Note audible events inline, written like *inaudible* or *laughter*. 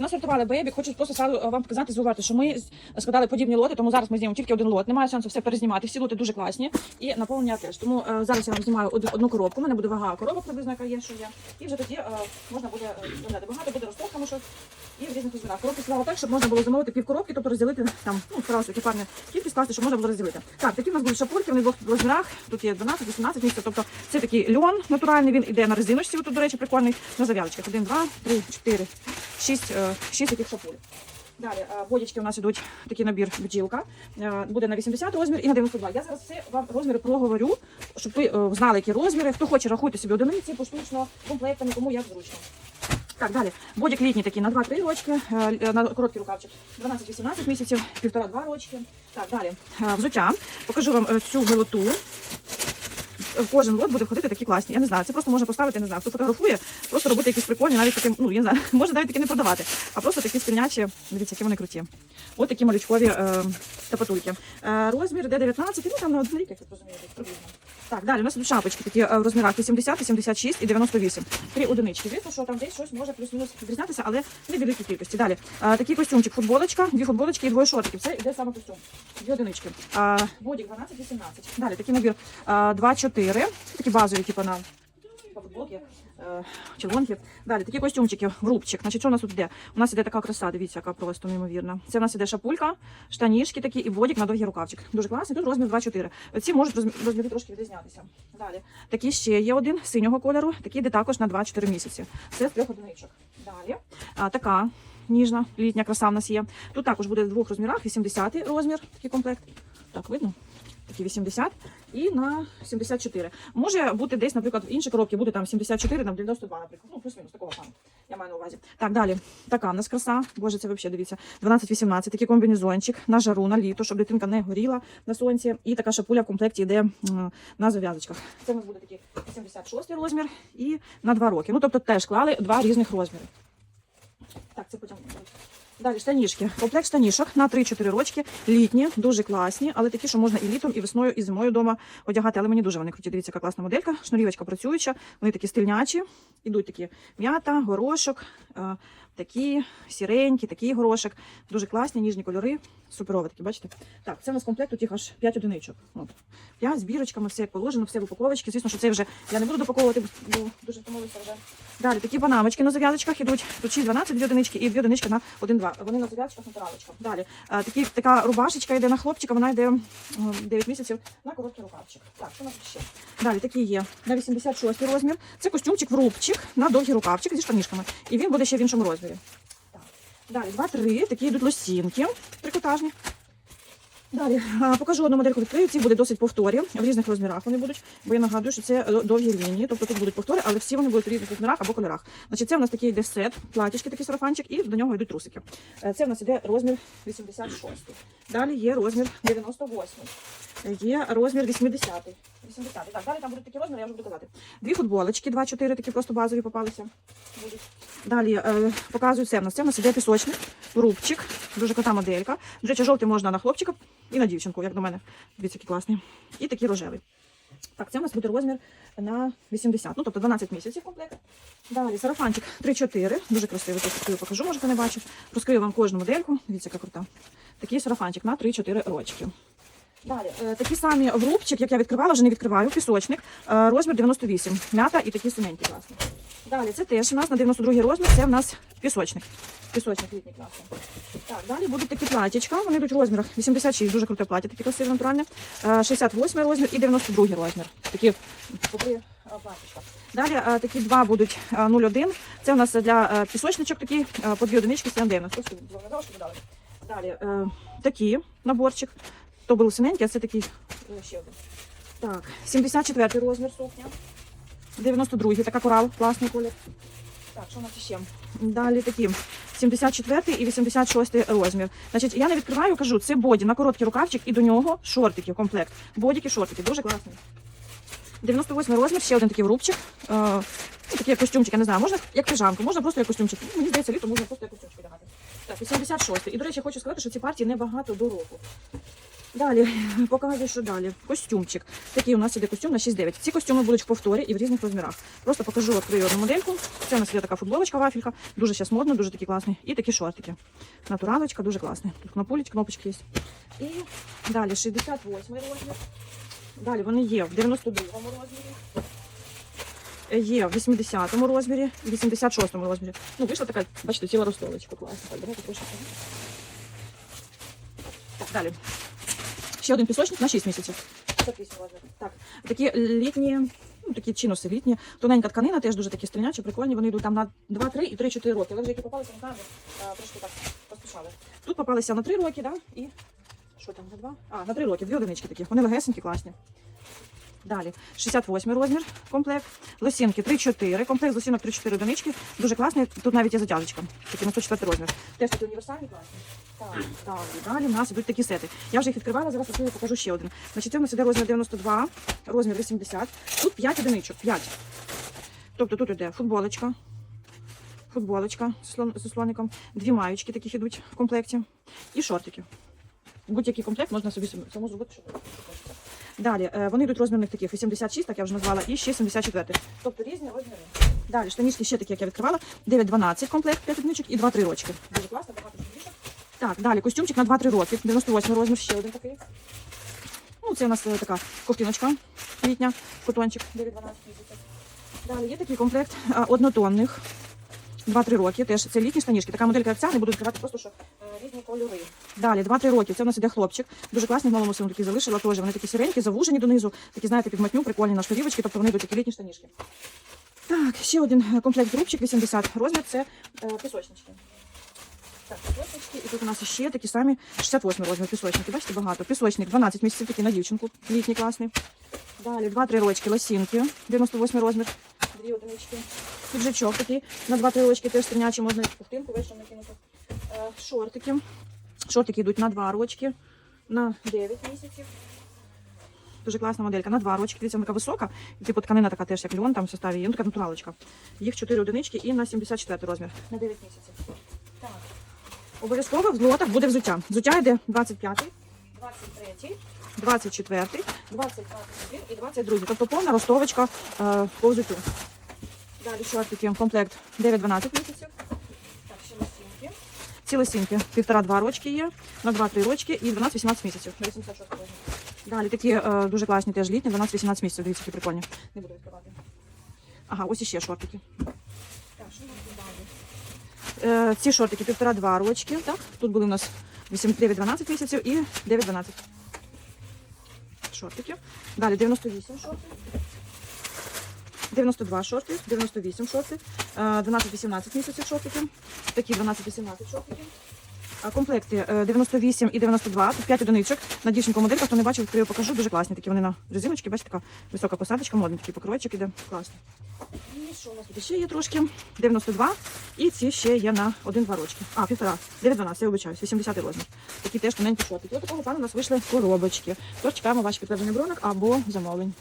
Нас рятували бебік, хочу просто сразу е, вам показати, зувати, що ми складали подібні лоти, тому зараз ми знімемо тільки один лот. Немає сенсу все перезнімати. Всі лоти дуже класні і наповнення теж. Тому е, зараз я вам знімаю од- одну коробку. У мене буде вага коробок, приблизно яка є, що є. І вже тоді е, можна буде е. Багато буде розтовками щось і в різних розмірах. Коробки склала так, щоб можна було замовити пів коробки, тобто розділити там, ну, старалася такі парні кількість класти, щоб можна було розділити. Так, такі у нас будуть шапульки, вони в двох розмірах. Тут є 12, 18 місяців. Тобто це такий льон натуральний, він іде на резиночці. Тут, до речі, прикольний, на зав'язочках. 1, 2, 3, 4, 6, 6 таких шапуль. Далі е, у нас ідуть такий набір бджілка. Е, Буде на 80 розмір і на 92. Я зараз все вам розміри проговорю, щоб ви е, знали, які розміри. Хто хоче, рахуйте собі одиниці, поштучно, комплектами, кому як зручно. Так, далі. Бодік літній такий на 2-3 рочки, е, на короткий рукавчик 12-18 місяців, 1,5-2 рочки. Так, далі. Е, Взуття. Покажу вам е, цю милоту. В Кожен лот буде входити такі класні. Я не знаю, це просто можна поставити, не знаю, хто фотографує, просто робити якісь прикольні, навіть такі, ну я не знаю, *laughs* може навіть такі не продавати, а просто такі спільнячі, дивіться, які вони круті. От такі малючкові е, тапатульки. Е, розмір D19, ну там на один рік, як ви розумієте, приблизно. Так, далі у нас тут шапочки такі е, в розмірах 80, 76 і 98. Три одинички. Звісно, що там десь щось може плюс-мінус відрізнятися, але не великій кількості. Далі а, такий костюмчик, футболочка, дві футболочки і двоє шортиків. Це йде саме костюм. Дві одинички. А, бодік 12-18. Далі такий набір е, 2-4. Такі базові, типу на футболки. е, Червонки. Далі такі костюмчики, врубчик. Значить, що у нас тут йде? У нас іде така краса, дивіться, яка просто неймовірна. Це у нас іде шапулька, штанішки такі і бодік на довгий рукавчик. Дуже класний. Тут розмір 2-4. Ці можуть розмі- розміри трошки відрізнятися. Далі. Такі ще є один синього кольору, такий йде також на 2-4 місяці. Це з трьох одиничок. Далі. А, така ніжна літня краса в нас є. Тут також буде в двох розмірах: 80 розмір, такий комплект. Так, видно? Такі 80 і на 74. Може бути десь, наприклад, в іншій коробці буде там 74, там 92, наприклад. Ну, плюс-мінус такого плану. Я маю на увазі. Так, далі. Така в нас краса. Боже, це взагалі дивіться. 12-18, такий комбінезончик на жару, на літо, щоб дитинка не горіла на сонці. І така шапуля в комплекті йде на зав'язочках. Це у нас буде такий 76 розмір і на 2 роки. Ну, тобто теж клали два різних розміри. Так, це потім. Далі штанішки. Комплект штанішок на 3-4 рочки. Літні, дуже класні, але такі, що можна і літом, і весною, і зимою вдома одягати. Але мені дуже вони круті. Дивіться, яка класна моделька. Шнурівочка працююча. Вони такі стильнячі. Ідуть такі м'ята, горошок, е, такі сіренькі, такий горошок. Дуже класні, ніжні кольори. Суперові такі, бачите? Так, це у нас комплект, тут їх аж 5 одиничок. От. 5 з бірочками, все як положено, все в упаковочці. Звісно, що це вже я не буду допаковувати, бо дуже втомилися вже. Далі такі банамочки на зав'язочках ідуть. Тут 6-12, дві одинички і дві одинички на 1-2. Вони на зав'язочках натуралочках. Далі а, такі, така рубашечка йде на хлопчика, вона йде м, 9 місяців на короткий рукавчик. Так, що у нас ще? Далі такі є на 86 розмір. Це костюмчик в рубчик на довгий рукавчик зі штанішками. І він буде ще в іншому розмірі. Так. Далі 2-3, такі йдуть лосінки трикотажні. Далі покажу одну модельку відкрию. Ці буде досить повторі в різних розмірах. Вони будуть, бо я нагадую, що це е, довгі лінії, тобто тут будуть повтори, але всі вони будуть в різних розмірах або кольорах. Значить, це у нас такий йде сет, платічки, такий сарафанчик, і до нього йдуть трусики. Е, Це у нас іде розмір 86. Далі є розмір 98. Е, Є розмір 80. 80. Так, далі там будуть такі розміри, я вже буду казати. Дві футболочки, 2-4, такі просто базові попалися. Будуть. Далі е, показую це в нас. Це в нас іде пісочник, рубчик, дуже крута моделька. До речі, жовтий можна на хлопчика і на дівчинку, як до мене. Дивіться, які класні. І такий рожевий. Так, це у нас буде розмір на 80, ну тобто 12 місяців комплект. Далі сарафанчик 3-4, дуже красивий, тут такий покажу, може хто не бачив. Розкрию вам кожну модельку. Дивіться, яка крута. Такий сарафанчик на 3-4 рочки. Далі, е, такі самі в рубчик, як я відкривала, вже не відкриваю, пісочник, е, розмір 98, м'ята і такі синенькі класні. Далі, це теж у нас на 92 розмір, це в нас пісочник. Пісочник літній класний. Так, далі будуть такі платічка, вони йдуть в розмірах 86, дуже круте плаття, таке красиве натуральне, е, 68 розмір і 92 розмір. Такі попри е, платічка. Далі е, такі два будуть е, 0,1, це у нас для е, пісочничок такі, е, по дві одинички 7,9. Ось тут зеленого, що додали. Далі е, такі наборчик. То був синенький, а це такий е, ще один. Так, 74 розмір сукня. 92 така корал, класний колір. Так, що у нас ще? Далі такі 74 і 86 розмір. Значить, я не відкриваю, кажу, це боді на короткий рукавчик і до нього шортики, комплект. Бодіки, шортики, дуже класний. 98 розмір, ще один такий рубчик. Е, ну, такий костюмчик, я не знаю, можна як пижамку, можна просто як костюмчик. Ну, Мені здається, літо можна просто як костюмчик одягати. Так, 86. І, до речі, хочу сказати, що ці партії небагато до року. Далі *laughs* показую, що далі. Костюмчик. Такий у нас іде костюм на 6-9. Ці костюми будуть в повторі і в різних розмірах. Просто покажу одну модельку. Це у нас є така футболочка, вафелька. Дуже зараз модно, дуже такий класний. І такі шортики. Натуралочка, дуже класний. Тут кнопулечки, кнопочки є. І далі 68 розмір. Далі вони є в 92-му розмірі. Є в 80-му розмірі, в 86-му розмірі. Ну, вийшла така, бачите, ціла розстолочка класна. Так, давайте трошки. Так, далі. Ще один пісочник на 6 місяців. 58 розмір. Так, такі літні, ну такі чинуси літні. Тоненька тканина, теж дуже такі стрільнячі, прикольні. Вони йдуть там на 2, 3 і 3-4 роки. Але вже які попалися, не знаю, трошки так поспішали. Тут попалися на 3 роки, да? І що там, на 2? А, на 3 роки, дві одинички такі. Вони легесенькі, класні. Далі, 68 розмір комплект. Лосінки 3-4. Комплект з лосінок 3-4 одинички. Дуже класний. Тут навіть є затяжечка. Такий на 104 розмір. Теж такі універсальні класні. Так, так, далі в нас ідуть такі сети. Я вже їх відкривала, зараз я покажу ще один. Значить, це у нас іде розмір 92, розмір 80. Тут 5 одиничок, 5. Тобто тут іде футболочка, футболочка з слоником, дві маючки таких ідуть в комплекті і шортики. Будь-який комплект можна собі сам- саму зробити, що хочеться. Далі, е, вони йдуть розмірних таких 86, так я вже назвала, і ще 74. Тобто різні розміри. Далі, штанішки ще такі, як я відкривала. 9-12 комплект, 5 одиничок і 2-3 рочки. Дуже класно, багато штанішок. Так, далі, костюмчик на 2-3 роки. 98 розмір, ще один такий. Ну, це у нас е, така ковтиночка літня, котончик 9-12 місяців. Далі є такий комплект однотонних. 2-3 роки. Теж це літні штанішки. Така моделька як ця, не буду відкривати просто, що е, різні кольори. Далі, 2-3 роки. Це у нас іде хлопчик. Дуже класний, в новому сину такі залишила теж. Вони такі сіренькі, завужені донизу. Такі, знаєте, під матню, прикольні на шнурівочки, тобто вони йдуть такі літні штанішки. Так, ще один е, комплект рубчик, 80 розмір, це е, пісочнички. Так, пісочнички. І тут у нас ще такі самі 68 розмір пісочники. Бачите, багато. Пісочник 12 місяців, такий на дівчинку. Літній класний. Далі 2-3 рочки, лосінки, 98 розмір, дві одинички. Піджачок такий на 2-3 рочки теж стрінячий, можна ковтинку вийшов накинути. Е, шортики. Шортики йдуть на 2 рочки, на 9 місяців. Дуже класна моделька. На 2 рочки. Дивіться, вона така висока. Типу тканина така теж, як льон там в составі. є. Ну, така натуралочка. Їх 4 одинички і на 74 розмір. На 9 місяців. Так. Обов'язково в лотах буде взуття. Взуття йде 25, 23, 24, 21 і 22. Тобто повна ростовочка е, по взуттю. Далі шортики, комплект 9-12 місяців. Так, ще лосінки. Ці лосінки півтора-два рочки є, на 2-3 рочки і 12-18 місяців. На 86 розмір. Далі такі е, дуже класні теж літні, 12-18 місяців. Дивіться, які прикольні. Не буду відкривати. Ага, ось іще шортики. Так, що у нас тут далі? Е, ці шортики півтора-два рочки. Так? Тут були у нас 9-12 місяців і 9-12 шортиків. Далі 98 шортів. 92 шорти, 98 шорти, е, 12-18 місяців шортики, такі 12-18 шортики. Комплекти е, 98 і 92, тут 5 одиничок. На дівчинку моделька, хто не бачив, відкрию, покажу. Дуже класні такі вони на резиночки. Бачите, така висока посадочка, модний такий покройчик іде. Класний. І що у нас тут ще є трошки? 92. І ці ще є на 1-2 рочки. А, півтора. 9-12, я вибачаюсь, 80 розмір. Такі теж тоненькі шортики. Ось такого плану у нас вийшли коробочки. Тож чекаємо ваші підтвердження бронок або замовлень.